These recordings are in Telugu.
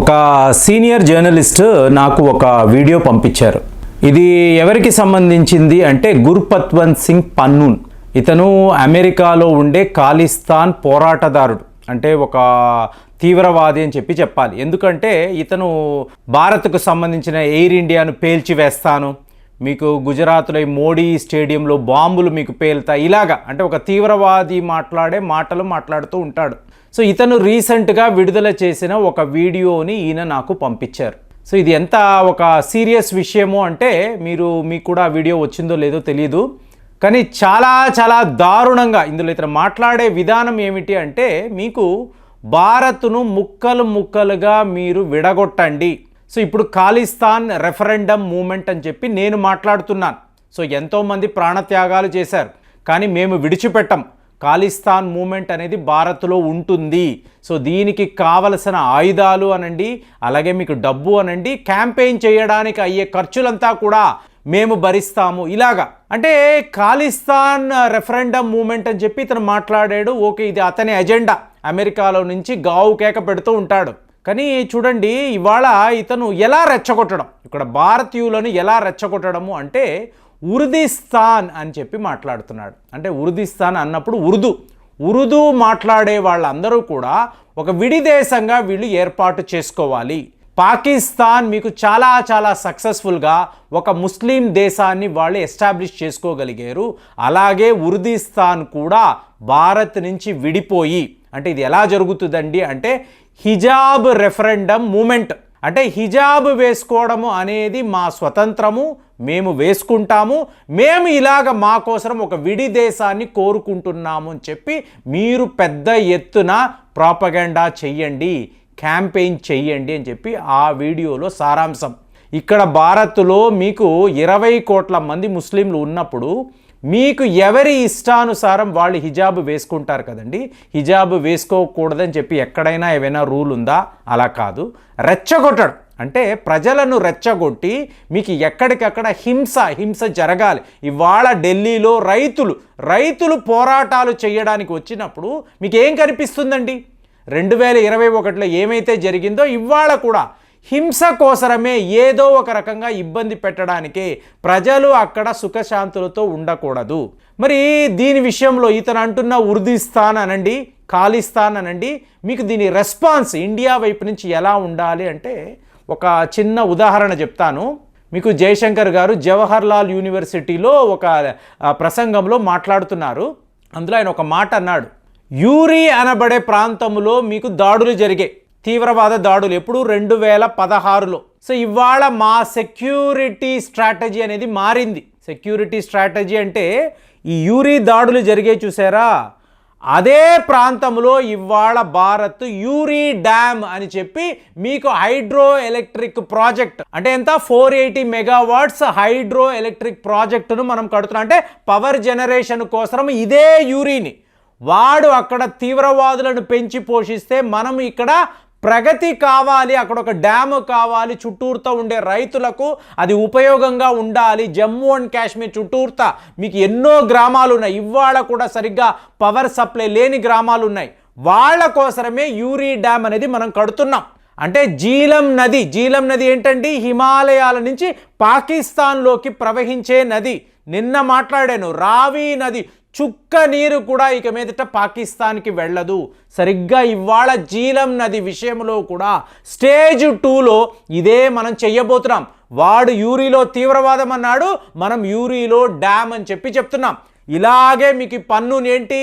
ఒక సీనియర్ జర్నలిస్ట్ నాకు ఒక వీడియో పంపించారు. ఇది ఎవరికి సంబంధించింది అంటే గుర్పత్వంత్ సింగ్ పన్నూన్. ఇతను అమెరికాలో ఉండే ఖాళిస్తాన్ పోరాటదారుడు. అంటే ఒక తీవ్రవాది అని చెప్పి చెప్పాలి. ఎందుకంటే ఇతను భారత్కు సంబంధించిన ఎయిర్ ఇండియాను పేల్చివేస్తాను మీకు గుజరాత్లో మోడీ స్టేడియంలో బాంబులు మీకు పేలుతాయి. ఇలాగా అంటే ఒక తీవ్రవాది మాట్లాడే మాటలు మాట్లాడుతూ ఉంటాడు. సో ఇతను రీసెంట్గా విడుదల చేసిన ఒక వీడియోని ఈయన నాకు పంపించారు. సో ఇది ఎంత ఒక సీరియస్ విషయము అంటే మీరు మీకు కూడా ఆ వీడియో వచ్చిందో లేదో తెలియదు కానీ చాలా చాలా దారుణంగా ఇందులో ఇతను మాట్లాడే విధానం ఏమిటి అంటే మీకు భారత్ను ముక్కలు ముక్కలుగా మీరు విడగొట్టండి. సో ఇప్పుడు ఖాళీస్థాన్ రెఫరెండం మూమెంట్ అని చెప్పి నేను మాట్లాడుతున్నాను. సో ఎంతోమంది ప్రాణత్యాగాలు చేశారు. కానీ మేము విడిచిపెట్టం. ఖాళీస్థాన్ మూమెంట్ అనేది భారత్లో ఉంటుంది. సో దీనికి కావలసిన ఆయుధాలు అనండి అలాగే మీకు డబ్బు అనండి క్యాంపెయిన్ చేయడానికి అయ్యే ఖర్చులంతా కూడా మేము భరిస్తాము. ఇలాగా. అంటే ఖాళీస్థాన్ రెఫరెండం మూమెంట్ అని చెప్పి ఇతను మాట్లాడాడు. ఓకే ఇది అతని ఎజెండా. అమెరికాలో నుంచి గావు కేక పెడుతూ ఉంటాడు. కానీ చూడండి ఇవాళ ఇతను ఎలా రెచ్చగొట్టడం? ఇక్కడ భారతీయులను ఎలా రెచ్చగొట్టడము అంటే ఉర్దిస్తాన్ అని చెప్పి మాట్లాడుతున్నాడు. అంటే ఉర్దిస్తాన్ అన్నప్పుడు ఉర్దూ. ఉర్దూ మాట్లాడే వాళ్ళందరూ కూడా ఒక విడి దేశంగా వీళ్ళు ఏర్పాటు చేసుకోవాలి. పాకిస్తాన్ మీకు చాలా చాలా సక్సెస్ఫుల్గా ఒక ముస్లిం దేశాన్ని వాళ్ళు ఎస్టాబ్లిష్ చేసుకోగలిగారు. అలాగే ఉర్దిస్తాన్ కూడా భారత్ నుంచి విడిపోయి అంటే ఇది ఎలా జరుగుతుందండి అంటే హిజాబ్ రెఫరెండం మూమెంట్. అంటే హిజాబ్ వేసుకోవడము అనేది మా స్వతంత్రము మేము వేసుకుంటాము మేము ఇలాగ మా కోసం ఒక విడి దేశాన్ని కోరుకుంటున్నాము అని చెప్పి మీరు పెద్ద ఎత్తున ప్రాపగెండా చెయ్యండి క్యాంపెయిన్ చెయ్యండి అని చెప్పి ఆ వీడియోలో సారాంశం. ఇక్కడ భారత్లో మీకు ఇరవై కోట్ల మంది ముస్లింలు ఉన్నప్పుడు మీకు ఎవరి ఇష్టానుసారం వాళ్ళు హిజాబ్ వేసుకుంటారు కదండి? హిజాబ్ వేసుకోకూడదని చెప్పి ఎక్కడైనా ఏమైనా రూల్ ఉందా? అలా కాదు. రెచ్చగొట్టడం. అంటే ప్రజలను రెచ్చగొట్టి మీకు ఎక్కడికక్కడ హింస హింస జరగాలి. ఇవాళ ఢిల్లీలో రైతులు రైతులు పోరాటాలు చేయడానికి వచ్చినప్పుడు మీకు ఏం కనిపిస్తుందండి? రెండు వేల ఇరవై ఒకటిలో ఏమైతే జరిగిందో ఇవాళ కూడా హింస కోసరమే ఏదో ఒక రకంగా ఇబ్బంది పెట్టడానికే ప్రజలు అక్కడ సుఖశాంతులతో ఉండకూడదు. మరి దీని విషయంలో ఇతను అంటున్న ఉర్దిస్తాన్ అనండి ఖాళిస్తాన్ అనండి మీకు దీని రెస్పాన్స్ ఇండియా వైపు నుంచి ఎలా ఉండాలి అంటే ఒక చిన్న ఉదాహరణ చెప్తాను. మీకు జయశంకర్ గారు జవహర్లాల్ యూనివర్సిటీలో ఒక ప్రసంగంలో మాట్లాడుతున్నారు. అందులో ఆయన ఒక మాట అన్నాడు యూరి అనబడే ప్రాంతంలో మీకు దాడులు జరిగాయి. తీవ్రవాద దాడులు ఎప్పుడు రెండు వేల పదహారులో. సో ఇవాళ మా సెక్యూరిటీ స్ట్రాటజీ అనేది మారింది. సెక్యూరిటీ స్ట్రాటజీ అంటే ఈ యూరి దాడులు జరిగే చూసారా? అదే ప్రాంతంలో ఇవాళ భారత్ యూరి డ్యామ్ అని చెప్పి మీకు హైడ్రో ఎలక్ట్రిక్ ప్రాజెక్ట్ అంటే ఎంత? Four eighty megawatts hydro electric ప్రాజెక్టును మనం కడుతున్నాం. అంటే పవర్ జనరేషన్ కోసం ఇదే యూరిని. వాడు అక్కడ తీవ్రవాదులను పెంచి పోషిస్తే మనం ఇక్కడ ప్రగతి కావాలి అక్కడ ఒక డ్యామ్ కావాలి చుట్టూరుతో ఉండే రైతులకు అది ఉపయోగంగా ఉండాలి. జమ్మూ అండ్ కాశ్మీర్ చుట్టూర్త మీకు ఎన్నో గ్రామాలు ఉన్నాయి ఇవాళ కూడా సరిగ్గా పవర్ సప్లై లేని గ్రామాలు ఉన్నాయి వాళ్ళ కోసమే యూరీ డ్యామ్ అనేది మనం కడుతున్నాం. అంటే జీలం నది జీలం నది ఏంటండి? హిమాలయాల నుంచి పాకిస్తాన్లోకి ప్రవహించే నది. నిన్న మాట్లాడాను రావి నది. చుక్క నీరు కూడా ఇక మీదట పాకిస్తాన్కి వెళ్ళదు. సరిగ్గా ఇవాళ జీలం నది విషయంలో కూడా స్టేజ్ టూలో ఇదే మనం చెయ్యబోతున్నాం. వాడు యూరిలో తీవ్రవాదం అన్నాడు మనం యూరిలో డ్యామ్ అని చెప్పి చెప్తున్నాం. ఇలాగే మీకు పన్ను ఏంటి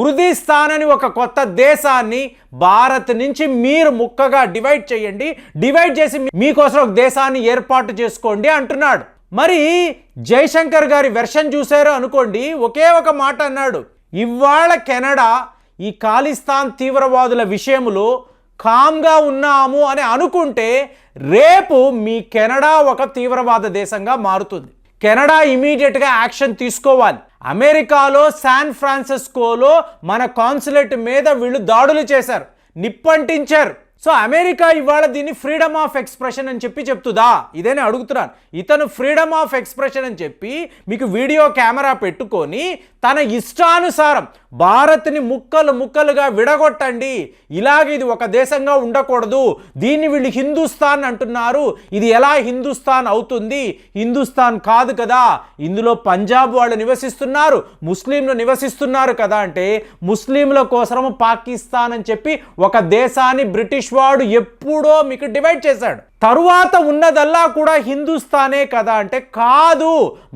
ఉర్దిస్తాన్ అని ఒక కొత్త దేశాన్ని భారత్ నుంచి మీరు ముక్కగా డివైడ్ చేయండి. డివైడ్ చేసి మీకోసం ఒక దేశాన్ని ఏర్పాటు చేసుకోండి అంటున్నాడు. మరి జైశంకర్ గారి వెర్షన్ చూశారు అనుకోండి ఒకే ఒక మాట అన్నాడు. ఇవాళ కెనడా ఈ ఖాళిస్తాన్ తీవ్రవాదుల విషయంలో కామ్గా ఉన్నాము అని అనుకుంటే రేపు మీ కెనడా ఒక తీవ్రవాద దేశంగా మారుతుంది. కెనడా ఇమీడియట్గా యాక్షన్ తీసుకోవాలి. అమెరికాలో శాన్ ఫ్రాన్సిస్కోలో మన కాన్సులేట్ మీద వీళ్ళు దాడులు చేశారు. నిప్పంటించారు. సో అమెరికా ఇవాళ దీన్ని ఫ్రీడమ్ ఆఫ్ ఎక్స్ప్రెషన్ అని చెప్పి చెప్తుందా? ఇదే అడుగుతున్నాను. ఇతను ఫ్రీడమ్ ఆఫ్ ఎక్స్ప్రెషన్ అని చెప్పి మీకు వీడియో కెమెరా పెట్టుకొని తన ఇష్టానుసారం భారత్ని ముక్కలు ముక్కలుగా విడగొట్టండి. ఇలాగ ఇది ఒక దేశంగా ఉండకూడదు. దీన్ని వీళ్ళు హిందుస్థాన్ అంటున్నారు. ఇది ఎలా హిందుస్థాన్ అవుతుంది? హిందుస్థాన్ కాదు కదా. ఇందులో పంజాబ్ వాళ్ళు నివసిస్తున్నారు. ముస్లింలు నివసిస్తున్నారు కదా అంటే ముస్లింల కోసం పాకిస్తాన్ అని చెప్పి ఒక దేశాన్ని బ్రిటిష్ వాడు ఎప్పుడో మీకు డివైడ్ చేశాడు. తరువాత ఉన్నదల్లా కూడా హిందుస్థానే కదా అంటే కాదు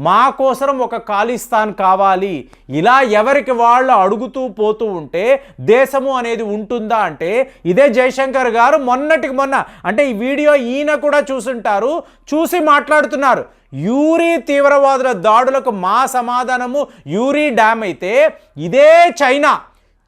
మా కోసం ఒక ఖాళీస్థాన్ కావాలి. ఇలా ఎవరికి వాళ్ళు అడుగుతూ పోతూ ఉంటే దేశము అనేది ఉంటుందా అంటే ఇదే జయశంకర్ గారు మొన్నటికి మొన్న అంటే ఈ వీడియో ఈయన కూడా చూసుంటారు చూసి మాట్లాడుతున్నారు. యూరీ తీవ్రవాదుల దాడులకు మా సమాధానము యూరీ డ్యామ్ అయితే ఇదే చైనా.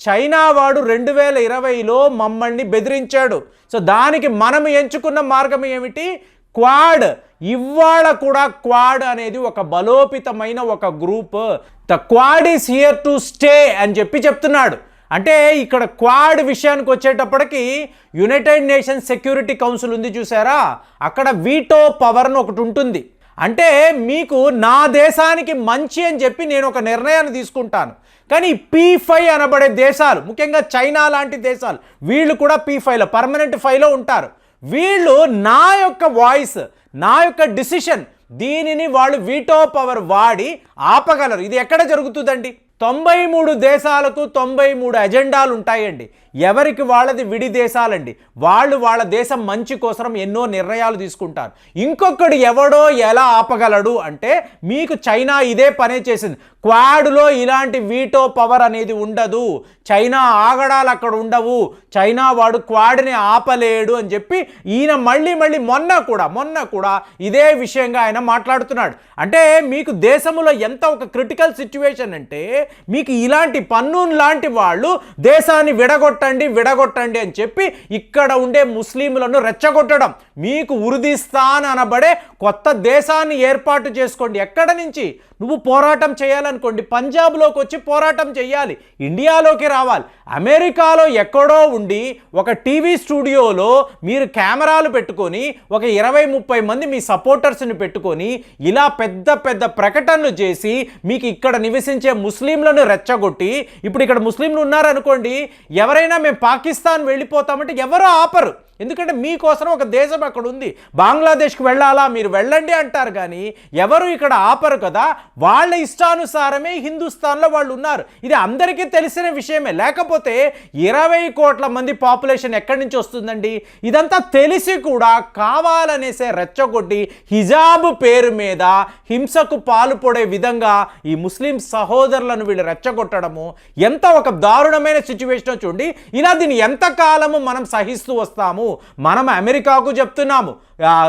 చైనా వాడు రెండు వేల ఇరవైలో మమ్మల్ని బెదిరించాడు. సో దానికి మనం ఎంచుకున్న మార్గం ఏమిటి? క్వాడ్. ఇవాళ కూడా క్వాడ్ అనేది ఒక బలోపితమైన ఒక group. The Quad is here to stay అని చెప్పి చెప్తున్నాడు. అంటే ఇక్కడ క్వాడ్ విషయానికి వచ్చేటప్పటికి యునైటెడ్ నేషన్స్ సెక్యూరిటీ కౌన్సిల్ ఉంది చూసారా? అక్కడ వీటో పవర్ అని ఒకటి ఉంటుంది. అంటే మీకు నా దేశానికి మంచి అని చెప్పి నేను ఒక నిర్ణయాన్ని తీసుకుంటాను. కానీ పీ ఫైవ్ అనబడే దేశాలు ముఖ్యంగా చైనా లాంటి దేశాలు వీళ్ళు కూడా పీ ఫైవ్లో పర్మనెంట్ ఫైవ్లో ఉంటారు. వీళ్ళు నా యొక్క వాయిస్ నా యొక్క డిసిషన్ దీనిని వాళ్ళు వీటో పవర్ వాడి ఆపగలరు. ఇది ఎక్కడ జరుగుతుందండి? తొంభై మూడు దేశాలకు తొంభై మూడు అజెండాలు ఉంటాయండి ఎవరికి వాళ్ళది విడి దేశాలండి. వాళ్ళు వాళ్ళ దేశం మంచి కోసం ఎన్నో నిర్ణయాలు తీసుకుంటారు. ఇంకొకడు ఎవడో ఎలా ఆపగలడు అంటే మీకు చైనా ఇదే పనే చేసింది. క్వాడ్లో ఇలాంటి వీటో పవర్ అనేది ఉండదు. చైనా ఆగడాలు అక్కడ ఉండవు. చైనా వాడు క్వాడ్ని ఆపలేడు అని చెప్పి ఈయన మళ్ళీ మళ్ళీ మొన్న కూడా మొన్న కూడా ఇదే విషయంగా ఆయన మాట్లాడుతున్నాడు. అంటే మీకు దేశంలో ఎంత ఒక క్రిటికల్ సిచ్యువేషన్ అంటే మీకు ఇలాంటి పన్నూన్ లాంటి వాళ్ళు దేశాన్ని విడగొట్టండి విడగొట్టండి అని చెప్పి ఇక్కడ ఉండే ముస్లింలను రెచ్చగొట్టడం. మీకు ఉరిదిస్తాన్ అనబడే కొత్త దేశాన్ని ఏర్పాటు చేసుకోండి. ఎక్కడ నుంచి? నువ్వు పోరాటం చేయాలనుకోండి. పంజాబ్లోకి వచ్చి పోరాటం చేయాలి ఇండియాలోకి రావాలి. అమెరికాలో ఎక్కడో ఉండి ఒక టీవీ స్టూడియోలో మీరు కెమెరాలు పెట్టుకొని ఒక ఇరవై ముప్పై మంది మీ సపోర్టర్స్ని పెట్టుకొని ఇలా పెద్ద పెద్ద ప్రకటనలు చేసి మీకు ఇక్కడ నివసించే ముస్లిం ముస్లింలను రెచ్చగొట్టి ఇప్పుడు ఇక్కడ ముస్లింలు ఉన్నారనుకోండి ఎవరైనా మేము పాకిస్తాన్ వెళ్ళిపోతామంటే ఎవరో ఆపరు. ఎందుకంటే మీకోసం ఒక దేశం అక్కడ ఉంది. బంగ్లాదేశ్కి వెళ్ళాలా? మీరు వెళ్ళండి అంటారు కానీ ఎవరు ఇక్కడ ఆపరు కదా? వాళ్ళ ఇష్టానుసారమే హిందుస్థాన్లో వాళ్ళు ఉన్నారు. ఇది అందరికీ తెలిసిన విషయమే. లేకపోతే ఇరవై కోట్ల మంది పాపులేషన్ ఎక్కడి నుంచి వస్తుందండి? ఇదంతా తెలిసి కూడా కావాలనేసే రెచ్చగొట్టి హిజాబ్ పేరు మీద హింసకు పాల్పడే విధంగా ఈ ముస్లిం సహోదరులను వీళ్ళు రెచ్చగొట్టడము ఎంత ఒక దారుణమైన సిచ్యువేషన్ చూడండి. ఇలా దీన్ని ఎంతకాలము మనం సహిస్తూ వస్తాము? మనం అమెరికాకు చెప్తున్నాము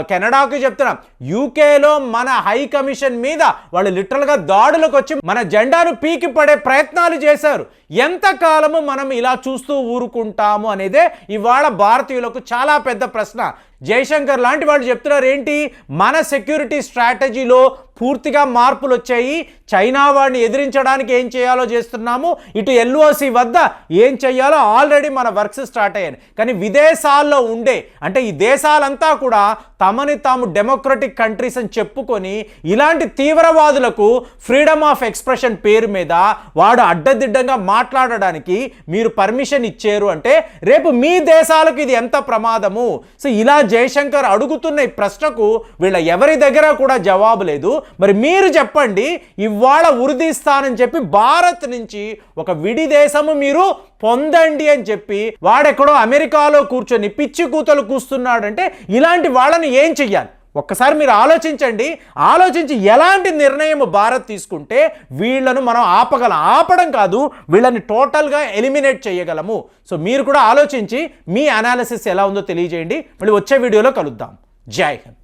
కెనడాకు చెప్తున్నాం. యూకేలో మన హై కమిషన్ మీద వాళ్ళు లిటరల్గా దాడులకు వచ్చి మన జెండాను పీకి పడే ప్రయత్నాలు చేశారు. ఎంతకాలము మనం ఇలా చూస్తూ ఊరుకుంటాము అనేదే ఇవాళ భారతీయులకు చాలా పెద్ద ప్రశ్న. జయశంకర్ లాంటి వాళ్ళు చెప్తున్నారు ఏంటి మన సెక్యూరిటీ స్ట్రాటజీలో పూర్తిగా మార్పులు వచ్చాయి చైనా వాడిని ఎదిరించడానికి ఏం చేయాలో చేస్తున్నాము. ఇటు ఎల్ఓసి వద్ద ఏం చేయాలో ఆల్రెడీ మన వర్క్స్ స్టార్ట్ అయ్యాయి. కానీ విదేశాల్లో ఉండే అంటే ఈ దేశాలంతా కూడా తమని తాము డెమోక్రటిక్ కంట్రీస్ అని చెప్పుకొని ఇలాంటి తీవ్రవాదులకు ఫ్రీడమ్ ఆఫ్ ఎక్స్ప్రెషన్ పేరు మీద వాడు అడ్డదిడ్డంగా మాట్లాడడానికి మీరు పర్మిషన్ ఇచ్చారు అంటే రేపు మీ దేశాలకు ఇది ఎంత ప్రమాదము? సో ఇలా జయశంకర్ అడుగుతున్న ఈ ప్రశ్నకు వీళ్ళ ఎవరి దగ్గర కూడా జవాబు లేదు. మరి మీరు చెప్పండి ఇవాళ ఉరిదీస్తానని చెప్పి భారత్ నుంచి ఒక విడి దేశము మీరు పొందండి అని చెప్పి వాడెక్కడో అమెరికాలో కూర్చొని పిచ్చి కూతలు కూస్తున్నాడంటే ఇలాంటి వాళ్ళని ఏం చెయ్యాలి? ఒక్కసారి మీరు ఆలోచించండి. ఆలోచించి ఎలాంటి నిర్ణయం భారత్ తీసుకుంటే వీళ్ళను మనం ఆపగలం ఆపడం కాదు వీళ్ళని టోటల్గా ఎలిమినేట్ చేయగలము. సో మీరు కూడా ఆలోచించి మీ అనాలిసిస్ ఎలా ఉందో తెలియజేయండి. మళ్ళీ వచ్చే వీడియోలో కలుద్దాం. జై హింద్.